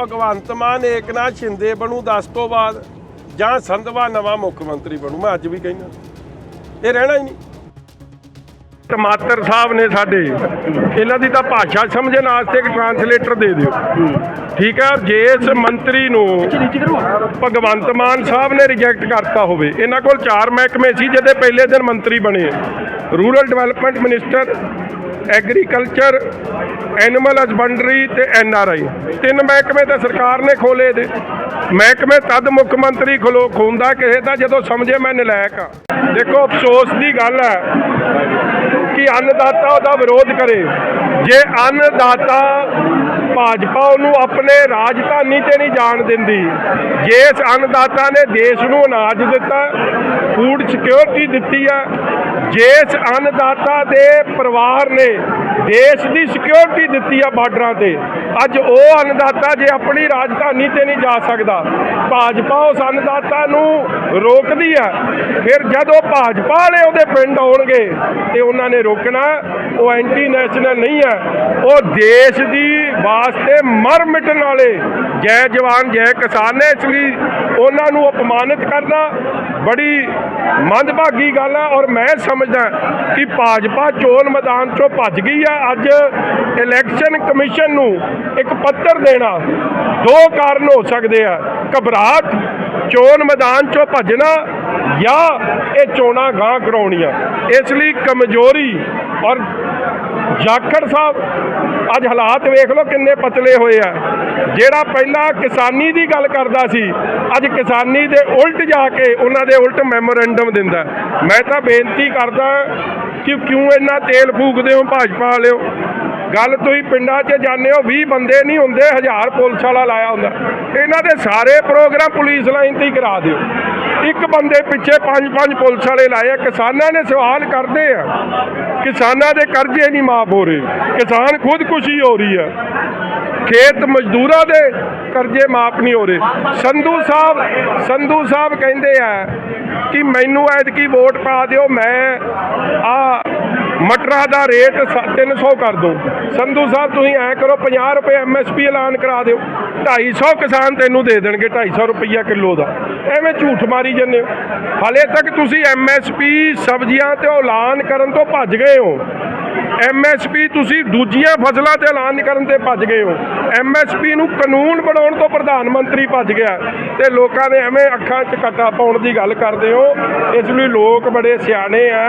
ਭਗਵੰਤ ਮਾਨ ਏਕਨਾਥ ਸ਼ਿੰਦੇ ਬਣੂ 10 ਤੋਂ ਬਾਅਦ ਜਾਂ ਸੰਧਵਾ ਨਵਾਂ ਮੁੱਖ ਮੰਤਰੀ ਬਣੂ, ਮੈਂ ਅੱਜ ਵੀ ਕਹਿੰਦਾ। ਇਹ ਰਹਿਣਾ ਹੀ ਨਹੀਂ। ਟਮਾਟਰ ਸਾਹਿਬ ਨੇ ਸਾਡੇ, ਇਹਨਾਂ ਦੀ ਤਾਂ ਭਾਸ਼ਾ ਸਮਝਣ ਵਾਸਤੇ ਇੱਕ ਟਰਾਂਸਲੇਟਰ ਦੇ ਦਿਓ। ਠੀਕ ਹੈ ਜੇ ਇਸ ਮੰਤਰੀ ਨੂੰ ਭਗਵੰਤ ਮਾਨ ਸਾਹਿਬ ਨੇ ਰਿਜੈਕਟ ਕਰਤਾ ਹੋਵੇ, ਇਹਨਾਂ ਕੋਲ ਚਾਰ ਮਹਿਕਮੇ ਸੀ ਜਿਹਦੇ ਪਹਿਲੇ ਦਿਨ ਮੰਤਰੀ ਬਣੇ rural development minister agriculture animal husbandry ਤੇ ਐਨ ਆਰ ਆਈ ਤਿੰਨ ਮਹਿਕਮੇ ਤਾਂ ਸਰਕਾਰ ਨੇ ਖੋਲੇ ਦੇ। ਮਹਿਕਮੇ ਤਦ ਮੁੱਖ ਮੰਤਰੀ ਖਲੋ, ਖੋਂਦਾ ਕਿਸੇ ਦਾ ਜਦੋਂ ਸਮਝੇ ਮੈਂ ਨਲਾਇਕ ਆ। ਦੇਖੋ, ਅਫਸੋਸ ਦੀ ਗੱਲ ਹੈ ਕਿ ਅੰਨਦਾਤਾ ਉਹਦਾ ਵਿਰੋਧ ਕਰੇ। ਜੇ ਅੰਨਦਾਤਾ ਭਾਜਪਾ ਉਹਨੂੰ ਆਪਣੇ ਰਾਜਧਾਨੀ ਤੇ ਨਹੀਂ ਜਾਣ ਦਿੰਦੀ ਜਿਸ ਅੰਨਦਾਤਾ ਨੇ ਦੇਸ਼ ਨੂੰ ਅਨਾਜ ਦਿੱਤਾ ਫੂਡ ਸਿਕਿਉਰਿਟੀ ਦਿੱਤੀ ਆ ਜਿਸ ਅੰਨਦਾਤਾ ਦੇ ਪਰਿਵਾਰ ਨੇ ਦੇਸ਼ ਦੀ ਸਿਕਿਉਰਿਟੀ ਦਿੱਤੀ ਆ ਬਾਰਡਰਾਂ ਤੇ। ਅੱਜ ਉਹ ਅੰਨਦਾਤਾ ਜੇ ਆਪਣੀ ਰਾਜਧਾਨੀ ਤੇ ਨਹੀਂ ਜਾ ਸਕਦਾ, ਭਾਜਪਾ ਉਸ ਅੰਨਦਾਤਾ ਨੂੰ ਰੋਕਦੀ ਆ। ਫਿਰ ਜਦੋਂ ਭਾਜਪਾ ਵਾਲੇ ਉਹਦੇ ਪਿੰਡ ਆਉਣਗੇ ਤੇ ਉਹਨਾਂ ਨੇ ਰੋਕਣਾ, ਉਹ ਐਂਟੀ ਨੈਸ਼ਨਲ ਨਹੀਂ ਹੈ ਉਹ ਦੇਸ਼ ਦੀ ਵਾਸਤੇ ਮਰ ਮਿਟਣ ਵਾਲੇ ਜੈ ਜਵਾਨ, ਜੈ ਕਿਸਾਨ ਨੇ ਇਸ ਲਈ ਉਹਨਾਂ ਨੂੰ ਅਪਮਾਨਿਤ ਕਰਨਾ ਬੜੀ ਮੰਦਭਾਗੀ ਗੱਲ ਹੈ ਔਰ ਮੈਂ ਸਮਝਦਾ ਕਿ ਭਾਜਪਾ ਚੋਣ ਮੈਦਾਨ ਚੋਂ ਭੱਜ ਗਈ ਹੈ ਅੱਜ ਇਲੈਕਸ਼ਨ ਕਮਿਸ਼ਨ ਨੂੰ ਇੱਕ ਪੱਤਰ ਦੇਣਾ ਦੋ ਕਾਰਨ ਹੋ ਸਕਦੇ ਆ। ਘਬਰਾਹਟ, ਚੋਣ ਮੈਦਾਨ ਚੋਂ ਭੱਜਣਾ ਜਾਂ ਇਹ ਚੋਣਾਂ ਗਾਂ ਕਰਾਉਣੀਆਂ। ਇਸ ਲਈ ਕਮਜ਼ੋਰੀ ਔਰ ਜਾਖੜ ਸਾਹਿਬ, ਅੱਜ ਹਾਲਾਤ ਵੇਖ ਲਓ ਕਿੰਨੇ ਪਤਲੇ ਹੋਏ ਆ। ਜਿਹੜਾ ਪਹਿਲਾਂ ਕਿਸਾਨੀ ਦੀ ਗੱਲ ਕਰਦਾ ਸੀ, ਅੱਜ ਕਿਸਾਨੀ ਦੇ ਉਲਟ ਜਾ ਕੇ ਉਹਨਾਂ ਦੇ ਉਲਟ ਮੈਮੋਰੈਂਡਮ ਦਿੰਦਾ। ਮੈਂ ਤਾਂ ਬੇਨਤੀ ਕਰਦਾ ਕਿ ਕਿਉਂ ਇੰਨਾ ਤੇਲ ਫੂਕਦੇ ਹੋ ਭਾਜਪਾ ਵਾਲਿਓ? ਗੱਲ ਤੁਸੀਂ ਪਿੰਡਾਂ 'ਚ ਜਾਂਦੇ ਹੋ 20 ਬੰਦੇ ਨਹੀਂ ਹੁੰਦੇ, ਹਜ਼ਾਰ ਪੁਲਿਸ ਵਾਲਾ ਲਾਇਆ ਹੁੰਦਾ। ਇਹਨਾਂ ਦੇ ਸਾਰੇ ਪ੍ਰੋਗਰਾਮ ਪੁਲਿਸ ਲਾਈਨ ਤੇ ਹੀ ਕਰਾ ਦਿਓ। ਇੱਕ ਬੰਦੇ ਪਿੱਛੇ ਪੰਜ ਪੰਜ ਪੁਲਿਸ ਵਾਲੇ ਲਾਏ ਆ। ਕਿਸਾਨਾਂ ਨੇ ਸਵਾਲ ਕਰਦੇ ਆ। ਕਿਸਾਨਾਂ ਦੇ ਕਰਜ਼ੇ ਨਹੀਂ ਮਾਫ ਹੋ ਰਹੇ। ਕਿਸਾਨ ਖੁਦਕੁਸ਼ੀ ਹੋ ਰਹੀ ਹੈ ਖੇਤ ਮਜ਼ਦੂਰਾਂ ਦੇ ਕਰਜ਼ੇ ਮਾਫ ਨਹੀਂ ਹੋ ਰਹੇ। ਸੰਧੂ ਸਾਹਿਬ ਸੰਧੂ ਸਾਹਿਬ ਕਹਿੰਦੇ ਆ ਕਿ ਮੈਨੂੰ ਐਤਕੀ ਵੋਟ ਪਾ ਦਿਓ, ਮੈਂ ਆ ਮਟਰਾਂ ਦਾ ਰੇਟ ਸ- 300 ਕਰ ਦੋ ਸੰਧੂ ਸਾਹਿਬ, ਤੁਸੀਂ ਐ ਕਰੋ 50 ਰੁਪਏ ਐਮਐਸਪੀ ਐਲਾਨ ਕਰਾ ਦਿਓ। 250 ਕਿਸਾਨ ਤੈਨੂੰ ਦੇ ਦੇਣਗੇ 250 ਰੁਪਈਆ ਕਿਲੋ ਦਾ। ਐਵੇਂ ਝੂਠ ਮਾਰੀ ਜਾਂਦੇ ਹੋ। ਹਲੇ ਤੱਕ ਤੁਸੀਂ ਐਮਐਸਪੀ ਸਬਜ਼ੀਆਂ ਤੇ ਐਲਾਨ ਕਰਨ ਤੋਂ ਭੱਜ ਗਏ ਹੋ। ਐਮਐਸਪੀ ਤੁਸੀਂ ਦੂਜੀਆਂ ਫਸਲਾਂ ਤੇ ਐਲਾਨ ਕਰਨ ਤੇ ਭੱਜ ਗਏ ਹੋ। ਐਮਐਸਪੀ ਨੂੰ ਕਾਨੂੰਨ ਬਣਾਉਣ ਤੋਂ ਪ੍ਰਧਾਨ ਮੰਤਰੀ ਭੱਜ ਗਿਆ। ਤੇ ਲੋਕਾਂ ਦੇ ਐਵੇਂ ਅੱਖਾਂ 'ਚ ਕੱਟਾ ਪਾਉਣ ਦੀ ਗੱਲ ਕਰਦੇ ਹੋ। ਇਸ ਲਈ ਲੋਕ ਬੜੇ ਸਿਆਣੇ ਆ,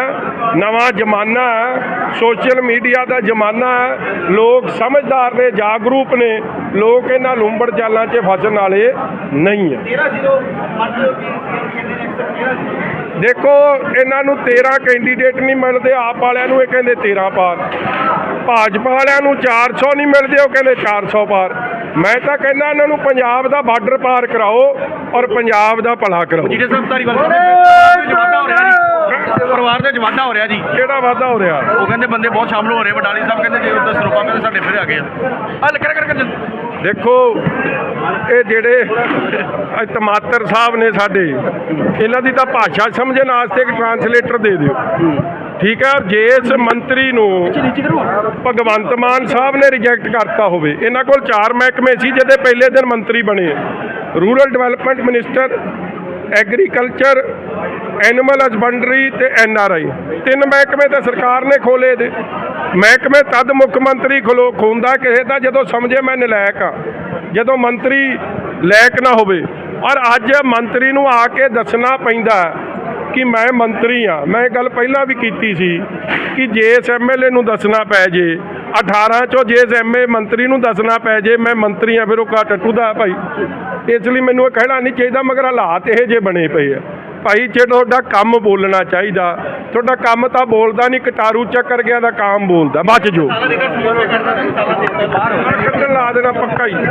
ਨਵਾਂ ਜ਼ਮਾਨਾ ਹੈ ਸੋਸ਼ਲ ਮੀਡੀਆ ਦਾ ਜ਼ਮਾਨਾ ਹੈ ਲੋਕ ਸਮਝਦਾਰ ਨੇ, ਜਾਗਰੂਕ ਨੇ। ਲੋਕ ਇਹਨਾਂ ਲੂੰਬੜ ਚਾਲਾਂ 'ਚ ਫਸਣ ਵਾਲੇ ਨਹੀਂ ਹੈ 13-0 ਲਓ ਕਿ ਕੈਂਡੀਡੇਟ 13-0 ਦੇਖੋ ਇਹਨਾਂ ਨੂੰ 13 ਕੈਂਡੀਡੇਟ ਨਹੀਂ ਮਿਲਦੇ ਆਪ ਵਾਲਿਆਂ ਨੂੰ ਇਹ ਕਹਿੰਦੇ 13 ਪਾਰ। ਭਾਜਪਾ ਵਾਲਿਆਂ ਨੂੰ 400 ਨਹੀਂ ਮਿਲਦੇ ਉਹ ਕਹਿੰਦੇ 400 ਪਾਰ। ਮੈਂ ਤਾਂ ਕਹਿੰਦਾ ਇਹਨਾਂ ਨੂੰ ਪੰਜਾਬ ਦਾ ਬਾਰਡਰ ਪਾਰ ਕਰਾਓ ਔਰ ਪੰਜਾਬ ਦਾ ਭਲਾ ਕਰਾਓ। ਜਿਹੜੇ ਸਾਹਿਬ ਧਾਰੀਵਾਲ ਸਾਹਿਬ ਦੇ ਵਾਧਾ ਹੋ ਰਿਹਾ ਜੀ ਪਰਿਵਾਰ ਦੇ ਜਵਾਡਾ ਹੋ ਰਿਹਾ ਜੀ। ਕਿਹੜਾ ਵਾਧਾ ਹੋ ਰਿਹਾ? ਉਹ ਕਹਿੰਦੇ ਬੰਦੇ ਬਹੁਤ ਸ਼ਾਮਲ ਹੋ ਰਹੇ ਬਟਾਲੀ ਸਾਹਿਬ ਕਹਿੰਦੇ ਜੇ ਉੱਧਰ ਸਰੋਪਾ ਕਹਿੰਦੇ ਸਾਡੇ ਫਿਰ ਆ ਗਏ ਆ। ਹਲ ਕਰ ਕਰ ਕਰ ਦੇਖੋ ਇਹ ਜਿਹੜੇ ਇਹ ਟਮਾਟਰ ਸਾਹਿਬ ਨੇ ਸਾਡੇ ਇਹਨਾਂ ਦੀ ਤਾਂ ਭਾਸ਼ਾ ਸਮਝਣ ਵਾਸਤੇ ਇੱਕ ਟਰਾਂਸਲੇਟਰ ਦੇ ਦਿਓ। ਠੀਕ ਹੈ ਜੇ ਇਸ ਮੰਤਰੀ ਨੂੰ ਭਗਵੰਤ ਮਾਨ ਸਾਹਿਬ ਨੇ ਰਿਜੈਕਟ ਕਰਤਾ ਹੋਵੇ ਇਹਨਾਂ ਕੋਲ ਚਾਰ ਮਹਿਕਮੇ ਸੀ ਜਿਹਦੇ ਪਹਿਲੇ ਦਿਨ ਮੰਤਰੀ ਬਣੇ। Rural development minister agriculture, animal husbandry ਤੇ ਐਨ ਆਰ ਆਈ। ਤਿੰਨ ਮਹਿਕਮੇ ਤਾਂ ਸਰਕਾਰ ਨੇ ਖੋਲੇ ਦੇ। ਮਹਿਕਮੇ ਤਦ ਮੁੱਖ ਮੰਤਰੀ ਖਲੋ, ਖੋਂਦਾ ਕਿਸੇ ਦਾ ਜਦੋਂ ਸਮਝੇ ਮੈਂ ਨਲਾਇਕ ਆ। ਜਦੋਂ ਮੰਤਰੀ ਲਾਇਕ ਨਾ ਹੋਵੇ। ਔਰ ਅੱਜ ਮੰਤਰੀ ਨੂੰ ਆ ਕੇ ਦੱਸਣਾ ਪੈਂਦਾ ਕਿ ਮੈਂ ਮੰਤਰੀ ਆ। ਮੈਂ ਇਹ ਗੱਲ ਪਹਿਲਾਂ ਵੀ ਕੀਤੀ ਸੀ ਕਿ ਜੇ ਇਸ ਐਮਐਲਏ ਨੂੰ ਦੱਸਣਾ ਪੈ ਜੇ 18 ਚੋਂ ਜੇ ਐਮਏ ਮੰਤਰੀ ਨੂੰ ਦੱਸਣਾ ਪੈ ਜੇ ਮੈਂ ਮੰਤਰੀ ਆ ਫਿਰ ਉਹ ਕਾ ਟੱਟੂ ਦਾ ਭਾਈ। ਇਸ ਲਈ ਮੈਨੂੰ ਇਹ ਕਹਿਣਾ ਨਹੀਂ ਚਾਹੀਦਾ ਮਗਰ ਹਾਲਾਤ ਇਹ ਜੇ ਬਣੇ ਪਏ ਆ। ਭਾਈ ਜੇ ਤੁਹਾਡਾ ਕੰਮ ਬੋਲਣਾ ਚਾਹੀਦਾ ਤੁਹਾਡਾ ਕੰਮ ਤਾਂ ਬੋਲਦਾ ਨਹੀਂ ਕਟਾਰੂ ਚੱਕਰ ਗਿਆ ਦਾ ਕੰਮ ਬੋਲਦਾ। ਬਚ ਜੋ ਕੱਢਣ ਲਾ ਦੇਣਾ ਪੱਕਾ ਹੀ।